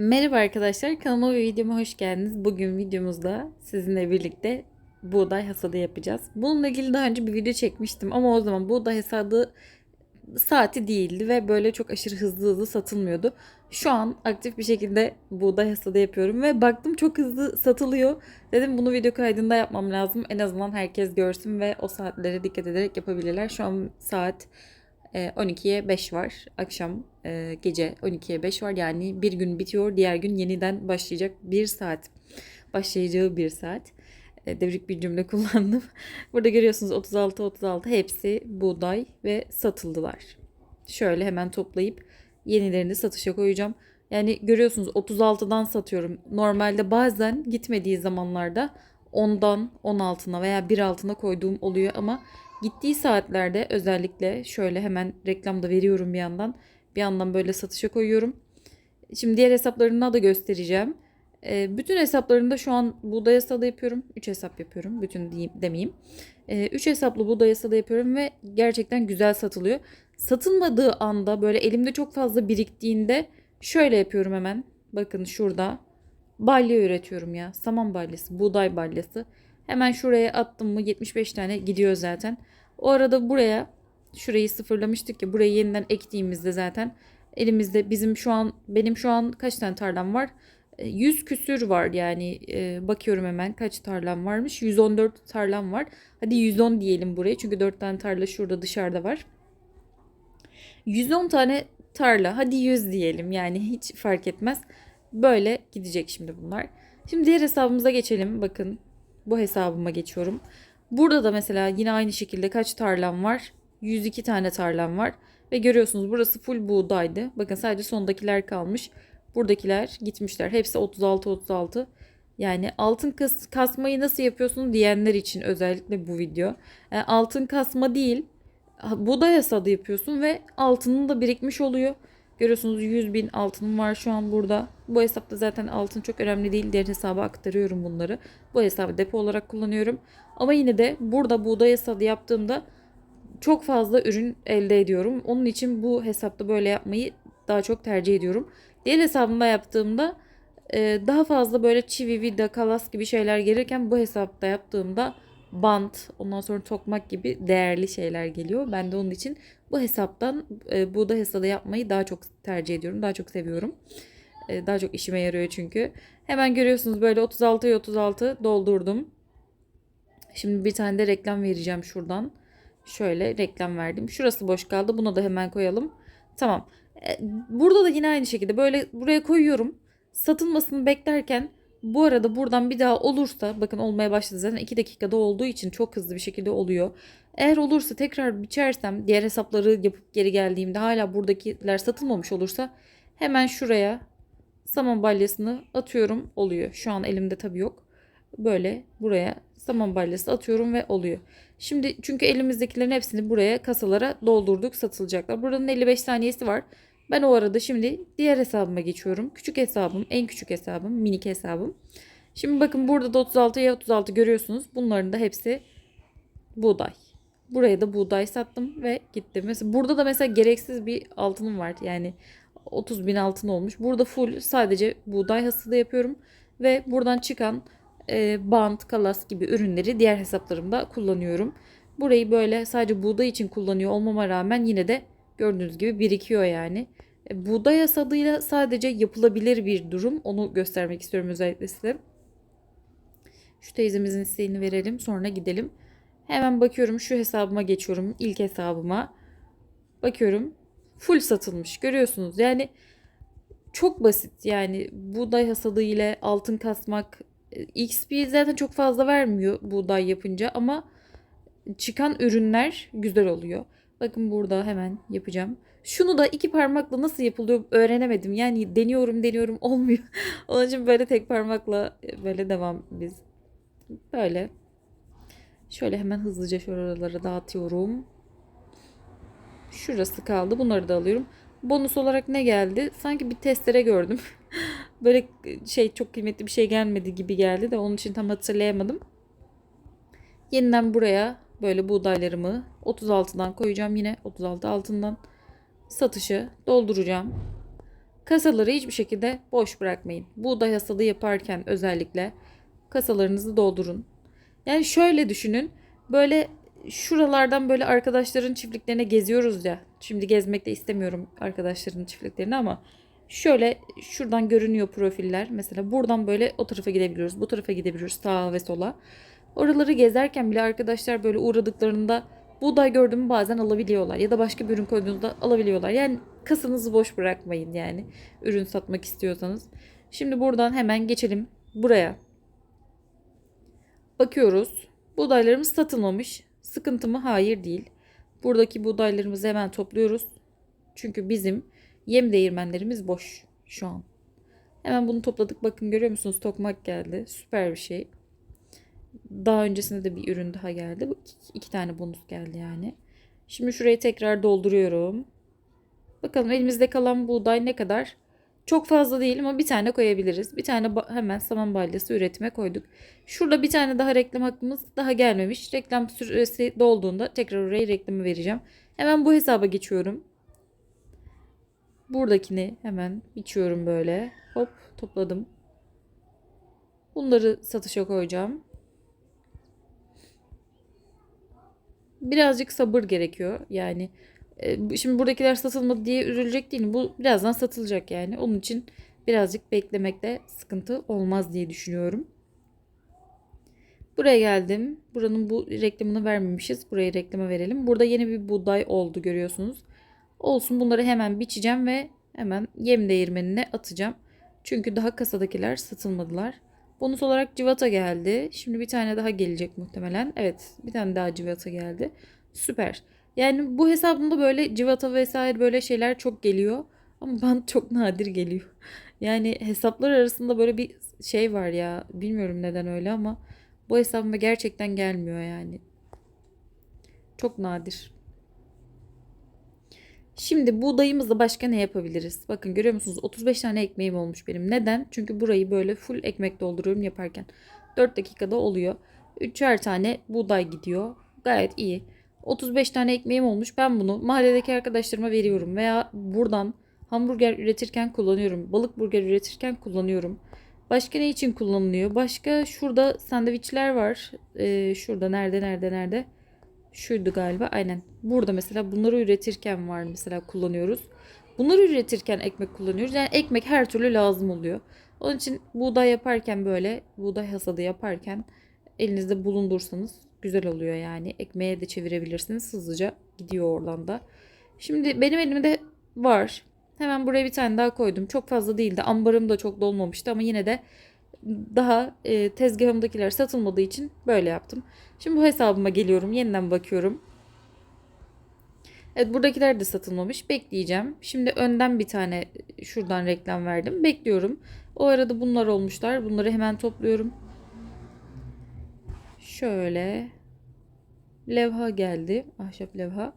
Merhaba arkadaşlar, kanalıma ve videoma hoş geldiniz. Bugün videomuzda sizinle birlikte buğday hasadı yapacağız. Bununla ilgili daha önce bir video çekmiştim ama o zaman buğday hasadı saati değildi ve böyle çok aşırı hızlı hızlı satılmıyordu. Şu an aktif bir şekilde buğday hasadı yapıyorum ve baktım çok hızlı satılıyor. Dedim bunu video kaydında yapmam lazım. En azından herkes görsün ve o saatlere dikkat ederek yapabilirler. Şu an saat 12'ye 5 var. Akşam e, gece 12'ye 5 var. Yani bir gün bitiyor. Diğer gün yeniden başlayacak bir saat. Başlayacağı bir saat. E, devrik bir cümle kullandım. Burada görüyorsunuz 36-36 hepsi buğday ve satıldılar. Şöyle hemen toplayıp yenilerini satışa koyacağım. Yani görüyorsunuz 36'dan satıyorum. Normalde bazen gitmediği zamanlarda 10'dan 10 altına veya 1 altına koyduğum oluyor ama gittiği saatlerde özellikle şöyle hemen reklamda veriyorum bir yandan. Bir yandan böyle satışa koyuyorum. Şimdi diğer hesaplarını da göstereceğim. E, bütün hesaplarında şu an buğday hesabı yapıyorum. 3 hesap yapıyorum. Bütün diyeyim, demeyeyim. 3 hesaplı buğday hesabı yapıyorum ve gerçekten güzel satılıyor. Satılmadığı anda böyle elimde çok fazla biriktiğinde şöyle yapıyorum hemen. Bakın şurada balya üretiyorum ya. Saman balyası, buğday balyası. Hemen şuraya attım mı 75 tane gidiyor zaten. O arada buraya şurayı sıfırlamıştık ya burayı yeniden ektiğimizde zaten elimizde bizim şu an benim şu an kaç tane tarlam var? 100 küsür var yani e, bakıyorum hemen kaç tarlam varmış. 114 tarlam var. Hadi 110 diyelim buraya çünkü 4 tane tarla şurada dışarıda var. 110 tane tarla hadi 100 diyelim yani hiç fark etmez. Böyle gidecek şimdi bunlar. Şimdi diğer hesabımıza geçelim. Bakın bu hesabıma geçiyorum burada da mesela yine aynı şekilde kaç tarlam var 102 tane tarlam var ve görüyorsunuz burası full buğdaydı bakın sadece sondakiler kalmış Buradakiler gitmişler. Hepsi 36-36. Yani altın kas kasmayı nasıl yapıyorsun diyenler için özellikle bu video. Yani altın kasma değil. Buğday hasadı yapıyorsun ve altının da birikmiş oluyor. Görüyorsunuz 100 bin altınım var şu an burada. Bu hesapta zaten altın çok önemli değil. Diğer hesaba aktarıyorum bunları. Bu hesabı depo olarak kullanıyorum. Ama yine de burada buğday hasadı yaptığımda çok fazla ürün elde ediyorum. Onun için bu hesapta böyle yapmayı daha çok tercih ediyorum. Diğer hesabımda yaptığımda e, daha fazla böyle çivi, vida, kalas gibi şeyler gelirken bu hesapta yaptığımda bant, ondan sonra tokmak gibi değerli şeyler geliyor. Ben de onun için bu hesaptan e, buğda hesabı yapmayı daha çok tercih ediyorum. Daha çok seviyorum. E, daha çok işime yarıyor çünkü. Hemen görüyorsunuz böyle 36'ya 36 doldurdum. Şimdi bir tane de reklam vereceğim şuradan. Şöyle reklam verdim. Şurası boş kaldı. Buna da hemen koyalım. Tamam. E, burada da yine aynı şekilde böyle buraya koyuyorum. Satılmasını beklerken bu arada buradan bir daha olursa bakın olmaya başladı zaten 2 dakikada olduğu için çok hızlı bir şekilde oluyor. Eğer olursa tekrar biçersem diğer hesapları yapıp geri geldiğimde hala buradakiler satılmamış olursa hemen şuraya saman balyasını atıyorum oluyor. Şu an elimde tabii yok. Böyle buraya saman balyası atıyorum ve oluyor. Şimdi çünkü elimizdekilerin hepsini buraya kasalara doldurduk satılacaklar. Buranın 55 saniyesi var. Ben o arada şimdi diğer hesabıma geçiyorum. Küçük hesabım, en küçük hesabım, minik hesabım. Şimdi bakın burada da 36 ya 36 görüyorsunuz. Bunların da hepsi buğday. Buraya da buğday sattım ve gittim. Mesela burada da mesela gereksiz bir altınım var. Yani 30 bin altın olmuş. Burada full sadece buğday hasılı yapıyorum. Ve buradan çıkan e, bant, kalas gibi ürünleri diğer hesaplarımda kullanıyorum. Burayı böyle sadece buğday için kullanıyor olmama rağmen yine de gördüğünüz gibi birikiyor yani. E, buğday hasadıyla sadece yapılabilir bir durum. Onu göstermek istiyorum özellikle size. Şu teyzemizin isteğini verelim sonra gidelim. Hemen bakıyorum şu hesabıma geçiyorum. ilk hesabıma. Bakıyorum. Full satılmış. Görüyorsunuz. Yani çok basit. Yani buğday hasadı ile altın kasmak XP zaten çok fazla vermiyor buğday yapınca ama çıkan ürünler güzel oluyor. Bakın burada hemen yapacağım. Şunu da iki parmakla nasıl yapılıyor öğrenemedim. Yani deniyorum deniyorum olmuyor. Onun için böyle tek parmakla böyle devam biz. Böyle. Şöyle hemen hızlıca şuralara dağıtıyorum. Şurası kaldı. Bunları da alıyorum. Bonus olarak ne geldi? Sanki bir testere gördüm. Böyle şey çok kıymetli bir şey gelmedi gibi geldi de onun için tam hatırlayamadım. Yeniden buraya böyle buğdaylarımı 36'dan koyacağım yine 36 altından satışı dolduracağım. Kasaları hiçbir şekilde boş bırakmayın. Buğday hasadı yaparken özellikle kasalarınızı doldurun. Yani şöyle düşünün. Böyle şuralardan böyle arkadaşların çiftliklerine geziyoruz ya. Şimdi gezmek de istemiyorum arkadaşların çiftliklerini ama şöyle şuradan görünüyor profiller. Mesela buradan böyle o tarafa gidebiliyoruz. Bu tarafa gidebiliyoruz sağa ve sola. Oraları gezerken bile arkadaşlar böyle uğradıklarında buğday gördüğümü bazen alabiliyorlar. Ya da başka bir ürün koyduğunuzda alabiliyorlar. Yani kasanızı boş bırakmayın yani ürün satmak istiyorsanız. Şimdi buradan hemen geçelim buraya. Bakıyoruz. Buğdaylarımız satılmamış. Sıkıntı mı? Hayır değil. Buradaki buğdaylarımızı hemen topluyoruz. Çünkü bizim yem değirmenlerimiz boş şu an. Hemen bunu topladık. Bakın görüyor musunuz? Tokmak geldi. Süper bir şey. Daha öncesinde de bir ürün daha geldi. İki, iki tane bonus geldi yani. Şimdi şurayı tekrar dolduruyorum. Bakalım elimizde kalan buğday ne kadar? Çok fazla değil ama bir tane koyabiliriz. Bir tane hemen saman balyası üretime koyduk. Şurada bir tane daha reklam hakkımız daha gelmemiş. Reklam süresi dolduğunda tekrar oraya reklamı vereceğim. Hemen bu hesaba geçiyorum. Buradakini hemen biçiyorum böyle. Hop topladım. Bunları satışa koyacağım. Birazcık sabır gerekiyor. Yani e, şimdi buradakiler satılmadı diye üzülecek değil. Bu birazdan satılacak yani. Onun için birazcık beklemekte sıkıntı olmaz diye düşünüyorum. Buraya geldim. Buranın bu reklamını vermemişiz. Burayı reklama verelim. Burada yeni bir buğday oldu görüyorsunuz. Olsun bunları hemen biçeceğim ve hemen yem değirmenine atacağım. Çünkü daha kasadakiler satılmadılar. Bonus olarak civata geldi. Şimdi bir tane daha gelecek muhtemelen. Evet bir tane daha civata geldi. Süper. Yani bu hesabımda böyle civata vesaire böyle şeyler çok geliyor. Ama bana çok nadir geliyor. Yani hesaplar arasında böyle bir şey var ya. Bilmiyorum neden öyle ama bu hesabıma gerçekten gelmiyor yani. Çok nadir. Şimdi buğdayımızla başka ne yapabiliriz? Bakın görüyor musunuz? 35 tane ekmeğim olmuş benim. Neden? Çünkü burayı böyle full ekmek dolduruyorum yaparken. 4 dakikada oluyor. 3'er tane buğday gidiyor. Gayet iyi. 35 tane ekmeğim olmuş. Ben bunu mahalledeki arkadaşlarıma veriyorum. Veya buradan hamburger üretirken kullanıyorum. Balık burger üretirken kullanıyorum. Başka ne için kullanılıyor? Başka şurada sandviçler var. Ee, şurada nerede nerede nerede? Şuydu galiba. Aynen. Burada mesela bunları üretirken var mesela kullanıyoruz. Bunları üretirken ekmek kullanıyoruz. Yani ekmek her türlü lazım oluyor. Onun için buğday yaparken böyle buğday hasadı yaparken elinizde bulundursanız güzel oluyor yani. Ekmeğe de çevirebilirsiniz. Hızlıca gidiyor oradan da. Şimdi benim elimde var. Hemen buraya bir tane daha koydum. Çok fazla değildi. Ambarım da çok dolmamıştı ama yine de daha e, tezgahımdakiler satılmadığı için böyle yaptım. Şimdi bu hesabıma geliyorum. Yeniden bakıyorum. Evet buradakiler de satılmamış. Bekleyeceğim. Şimdi önden bir tane şuradan reklam verdim. Bekliyorum. O arada bunlar olmuşlar. Bunları hemen topluyorum. Şöyle. Levha geldi. Ahşap levha.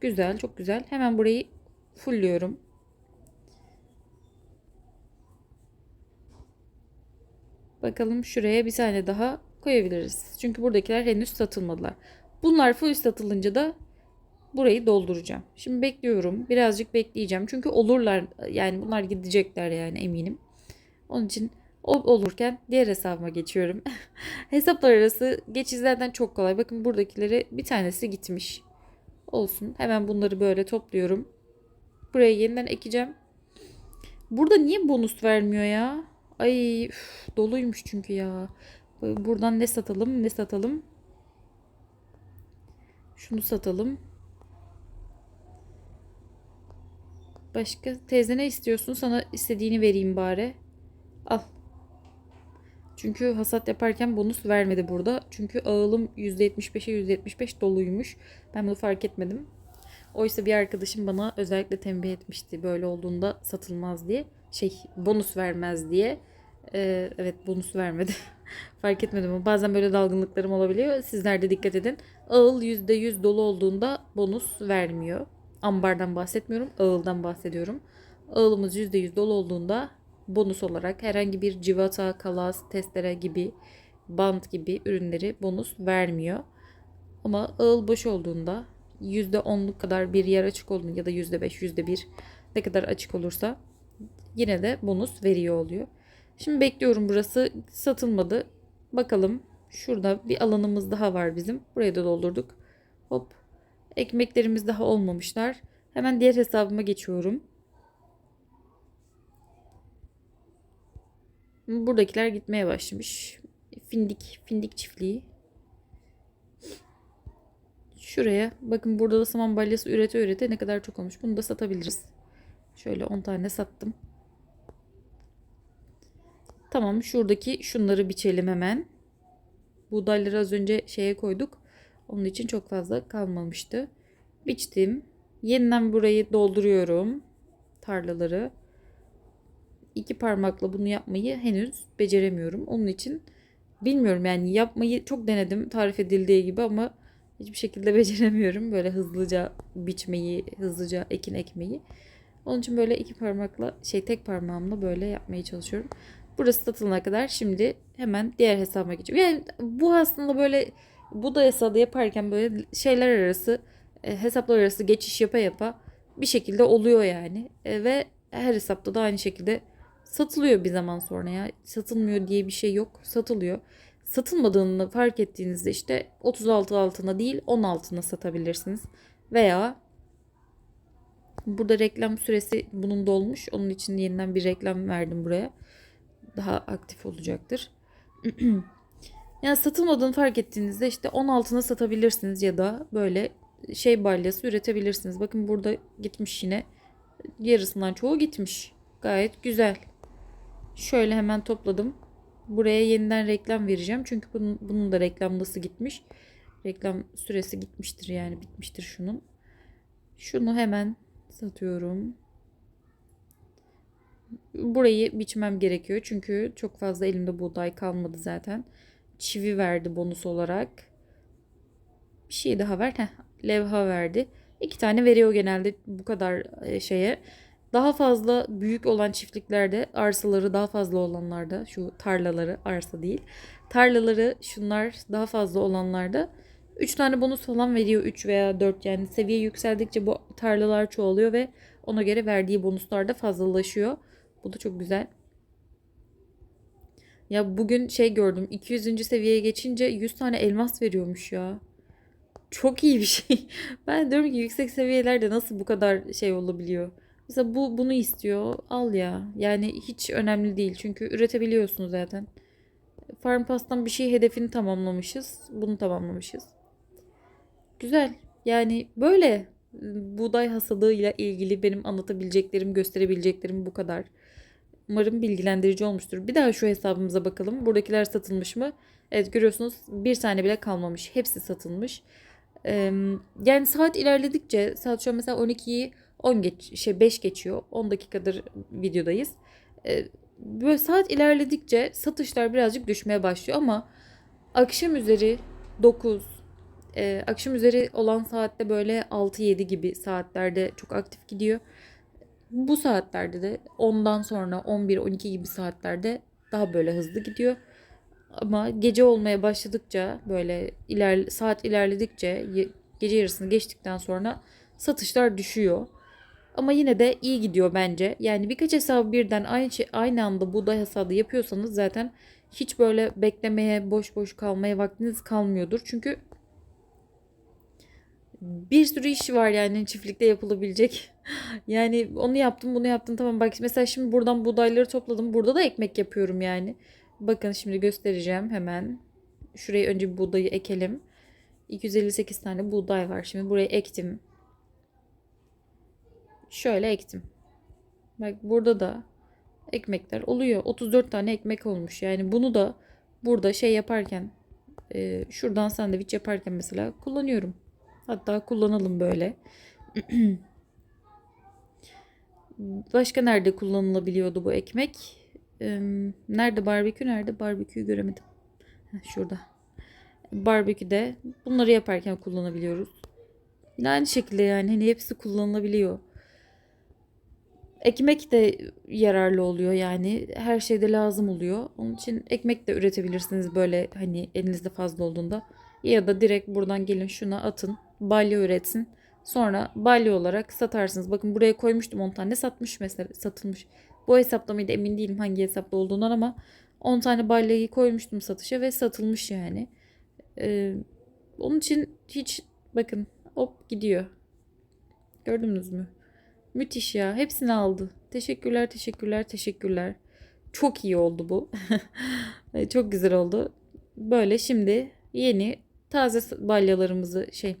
Güzel. Çok güzel. Hemen burayı fullliyorum. Bakalım şuraya bir tane daha koyabiliriz. Çünkü buradakiler henüz satılmadılar. Bunlar full satılınca da burayı dolduracağım. Şimdi bekliyorum. Birazcık bekleyeceğim. Çünkü olurlar. Yani bunlar gidecekler yani eminim. Onun için o olurken diğer hesabıma geçiyorum. Hesaplar arası geçizlerden çok kolay. Bakın buradakileri bir tanesi gitmiş. Olsun. Hemen bunları böyle topluyorum. Buraya yeniden ekeceğim. Burada niye bonus vermiyor ya? Ay üf, doluymuş çünkü ya. Buradan ne satalım ne satalım. Şunu satalım. Başka teyze ne istiyorsun? Sana istediğini vereyim bari. Al. Çünkü hasat yaparken bonus vermedi burada. Çünkü ağılım %75'e %75 doluymuş. Ben bunu fark etmedim. Oysa bir arkadaşım bana özellikle tembih etmişti böyle olduğunda satılmaz diye. Şey bonus vermez diye. Ee, evet bonus vermedi. fark etmedim ama bazen böyle dalgınlıklarım olabiliyor. Sizler de dikkat edin. Ağıl %100 dolu olduğunda bonus vermiyor. Ambardan bahsetmiyorum. Ağıldan bahsediyorum. Ağılımız %100 dolu olduğunda bonus olarak herhangi bir civata, kalas, testere gibi bant gibi ürünleri bonus vermiyor. Ama ağıl boş olduğunda %10'luk kadar bir yer açık olduğunda ya da %5, %1 Ne kadar açık olursa yine de bonus veriyor oluyor. Şimdi bekliyorum burası satılmadı. Bakalım şurada bir alanımız daha var bizim. Buraya da doldurduk. Hop. Ekmeklerimiz daha olmamışlar. Hemen diğer hesabıma geçiyorum. Buradakiler gitmeye başlamış. Findik, findik çiftliği. Şuraya bakın burada da saman balyası ürete ürete ne kadar çok olmuş. Bunu da satabiliriz. Şöyle 10 tane sattım. Tamam şuradaki şunları biçelim hemen. Buğdayları az önce şeye koyduk. Onun için çok fazla kalmamıştı. Biçtim. Yeniden burayı dolduruyorum. Tarlaları. İki parmakla bunu yapmayı henüz beceremiyorum. Onun için bilmiyorum yani yapmayı çok denedim tarif edildiği gibi ama hiçbir şekilde beceremiyorum. Böyle hızlıca biçmeyi, hızlıca ekin ekmeyi. Onun için böyle iki parmakla şey tek parmağımla böyle yapmaya çalışıyorum. Burası satılana kadar şimdi hemen diğer hesabıma geçiyorum. Yani bu aslında böyle bu da hesabı yaparken böyle şeyler arası e, hesaplar arası geçiş yapa yapa bir şekilde oluyor yani. E, ve her hesapta da aynı şekilde satılıyor bir zaman sonra ya. Satılmıyor diye bir şey yok. Satılıyor. Satılmadığını fark ettiğinizde işte 36 altına değil 10 altına satabilirsiniz. Veya burada reklam süresi bunun dolmuş. Onun için yeniden bir reklam verdim buraya. Daha aktif olacaktır. yani satılmadığını fark ettiğinizde işte 10 altına satabilirsiniz ya da böyle şey balyası üretebilirsiniz. Bakın burada gitmiş yine. Yarısından çoğu gitmiş. Gayet güzel. Şöyle hemen topladım. Buraya yeniden reklam vereceğim. Çünkü bunun, bunun da reklamlısı gitmiş. Reklam süresi gitmiştir yani bitmiştir şunun. Şunu hemen satıyorum. Burayı biçmem gerekiyor. Çünkü çok fazla elimde buğday kalmadı zaten. Çivi verdi bonus olarak. Bir şey daha ver. Heh, levha verdi. İki tane veriyor genelde bu kadar e, şeye. Daha fazla büyük olan çiftliklerde arsaları daha fazla olanlarda şu tarlaları arsa değil. Tarlaları şunlar daha fazla olanlarda 3 tane bonus falan veriyor 3 veya 4 yani seviye yükseldikçe bu tarlalar çoğalıyor ve ona göre verdiği bonuslar da fazlalaşıyor. Bu da çok güzel. Ya bugün şey gördüm 200. seviyeye geçince 100 tane elmas veriyormuş ya. Çok iyi bir şey. Ben diyorum ki yüksek seviyelerde nasıl bu kadar şey olabiliyor. Mesela bu bunu istiyor. Al ya. Yani hiç önemli değil. Çünkü üretebiliyorsun zaten. Farm Pass'tan bir şey hedefini tamamlamışız. Bunu tamamlamışız. Güzel. Yani böyle buğday hasadığıyla ilgili benim anlatabileceklerim, gösterebileceklerim bu kadar. Umarım bilgilendirici olmuştur. Bir daha şu hesabımıza bakalım. Buradakiler satılmış mı? Evet görüyorsunuz bir tane bile kalmamış. Hepsi satılmış. Ee, yani saat ilerledikçe saat şu an mesela 12'yi 10 geç şey 5 geçiyor. 10 dakikadır videodayız. Ee, böyle saat ilerledikçe satışlar birazcık düşmeye başlıyor ama akşam üzeri 9 e, akşam üzeri olan saatte böyle 6-7 gibi saatlerde çok aktif gidiyor. Bu saatlerde de 10'dan sonra 11-12 gibi saatlerde daha böyle hızlı gidiyor. Ama gece olmaya başladıkça böyle iler, saat ilerledikçe gece yarısını geçtikten sonra satışlar düşüyor. Ama yine de iyi gidiyor bence. Yani birkaç hesabı birden aynı şey, aynı anda buğday hesabı yapıyorsanız zaten hiç böyle beklemeye, boş boş kalmaya vaktiniz kalmıyordur. Çünkü bir sürü iş var yani çiftlikte yapılabilecek. yani onu yaptım, bunu yaptım. Tamam bak mesela şimdi buradan buğdayları topladım. Burada da ekmek yapıyorum yani. Bakın şimdi göstereceğim hemen. Şuraya önce bir buğdayı ekelim. 258 tane buğday var. Şimdi buraya ektim. Şöyle ektim. Bak burada da ekmekler oluyor. 34 tane ekmek olmuş. Yani bunu da burada şey yaparken e, şuradan sandviç yaparken mesela kullanıyorum. Hatta kullanalım böyle. Başka nerede kullanılabiliyordu bu ekmek? Nerede barbekü nerede? Barbeküyü göremedim. Heh, şurada. Barbeküde bunları yaparken kullanabiliyoruz. Yine aynı şekilde yani hani hepsi kullanılabiliyor. Ekmek de yararlı oluyor yani her şeyde lazım oluyor. Onun için ekmek de üretebilirsiniz böyle hani elinizde fazla olduğunda. Ya da direkt buradan gelin şuna atın balya üretsin. Sonra balya olarak satarsınız. Bakın buraya koymuştum 10 tane satmış mesela satılmış. Bu hesapta mıydı emin değilim hangi hesapta olduğundan ama 10 tane balyayı koymuştum satışa ve satılmış yani. Ee, onun için hiç bakın hop gidiyor. Gördünüz mü? Müthiş ya. Hepsini aldı. Teşekkürler, teşekkürler, teşekkürler. Çok iyi oldu bu. Çok güzel oldu. Böyle şimdi yeni taze balyalarımızı şey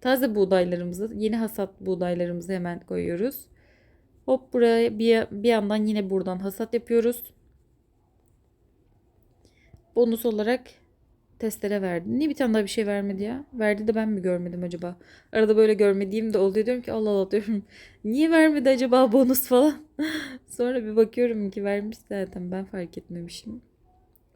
taze buğdaylarımızı yeni hasat buğdaylarımızı hemen koyuyoruz. Hop buraya bir, bir yandan yine buradan hasat yapıyoruz. Bonus olarak testere verdi. Niye bir tane daha bir şey vermedi ya? Verdi de ben mi görmedim acaba? Arada böyle görmediğim de oluyor. Diyorum ki Allah Allah diyorum. Niye vermedi acaba bonus falan? Sonra bir bakıyorum ki vermiş zaten ben fark etmemişim.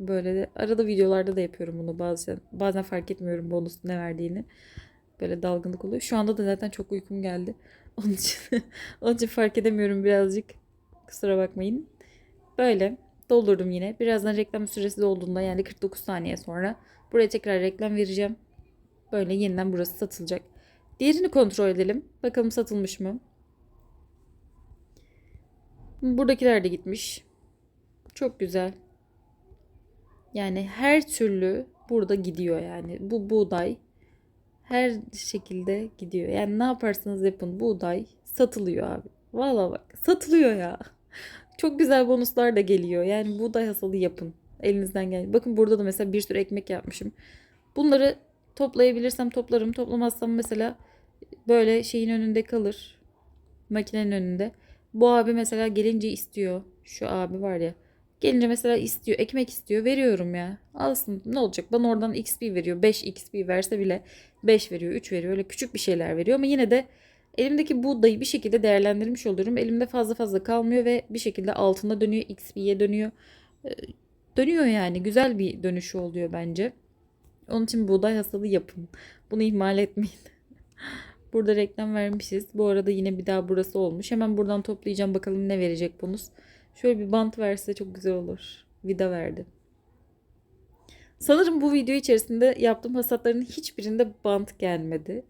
Böyle de arada videolarda da yapıyorum bunu bazen. Bazen fark etmiyorum bonus ne verdiğini. Böyle dalgınlık oluyor. Şu anda da zaten çok uykum geldi. Onun için, onun için fark edemiyorum birazcık. Kusura bakmayın. Böyle doldurdum yine. Birazdan reklam süresi dolduğunda yani 49 saniye sonra buraya tekrar reklam vereceğim. Böyle yeniden burası satılacak. Diğerini kontrol edelim. Bakalım satılmış mı? Buradakiler de gitmiş. Çok güzel. Yani her türlü burada gidiyor yani. Bu buğday her şekilde gidiyor. Yani ne yaparsanız yapın buğday satılıyor abi. Valla bak satılıyor ya. Çok güzel bonuslar da geliyor. Yani buğday hasadı yapın. Elinizden gel. Bakın burada da mesela bir sürü ekmek yapmışım. Bunları toplayabilirsem toplarım. Toplamazsam mesela böyle şeyin önünde kalır. Makinenin önünde. Bu abi mesela gelince istiyor. Şu abi var ya. Gelince mesela istiyor. Ekmek istiyor. Veriyorum ya. Alsın. Ne olacak? Bana oradan XP veriyor. 5 XP verse bile 5 veriyor. 3 veriyor. Öyle küçük bir şeyler veriyor. Ama yine de elimdeki buğdayı bir şekilde değerlendirmiş oluyorum. Elimde fazla fazla kalmıyor ve bir şekilde altında dönüyor. XP'ye dönüyor. Ee, Dönüyor yani. Güzel bir dönüşü oluyor bence. Onun için buğday hasadı yapın. Bunu ihmal etmeyin. Burada reklam vermişiz. Bu arada yine bir daha burası olmuş. Hemen buradan toplayacağım bakalım ne verecek bonus. Şöyle bir bant verse çok güzel olur. Vida verdi. Sanırım bu video içerisinde yaptığım hasatların hiçbirinde bant gelmedi.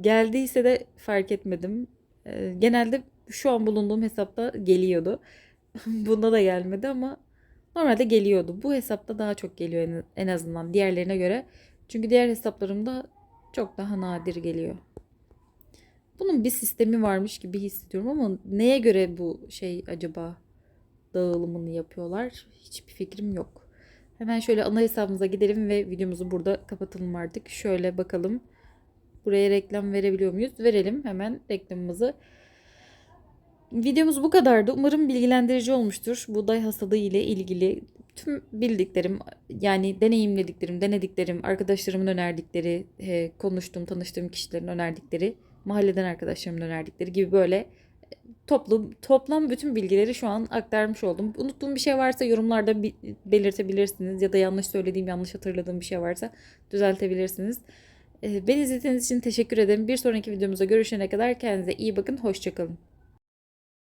Geldiyse de fark etmedim. Ee, genelde şu an bulunduğum hesapta geliyordu. Bunda da gelmedi ama normalde geliyordu. Bu hesapta daha çok geliyor en- en azından diğerlerine göre. Çünkü diğer hesaplarımda çok daha nadir geliyor. Bunun bir sistemi varmış gibi hissediyorum ama neye göre bu şey acaba dağılımını yapıyorlar? Hiçbir fikrim yok. Hemen şöyle ana hesabımıza gidelim ve videomuzu burada kapatalım artık. Şöyle bakalım. Buraya reklam verebiliyor muyuz? Verelim hemen reklamımızı. Videomuz bu kadardı. Umarım bilgilendirici olmuştur. Buğday hasadı ile ilgili tüm bildiklerim, yani deneyimlediklerim, denediklerim, arkadaşlarımın önerdikleri, e, konuştuğum, tanıştığım kişilerin önerdikleri, mahalleden arkadaşlarımın önerdikleri gibi böyle toplu toplam bütün bilgileri şu an aktarmış oldum. Unuttuğum bir şey varsa yorumlarda bi- belirtebilirsiniz ya da yanlış söylediğim, yanlış hatırladığım bir şey varsa düzeltebilirsiniz. Ee, Beni izlediğiniz için teşekkür ederim. Bir sonraki videomuzda görüşene kadar kendinize iyi bakın. Hoşçakalın.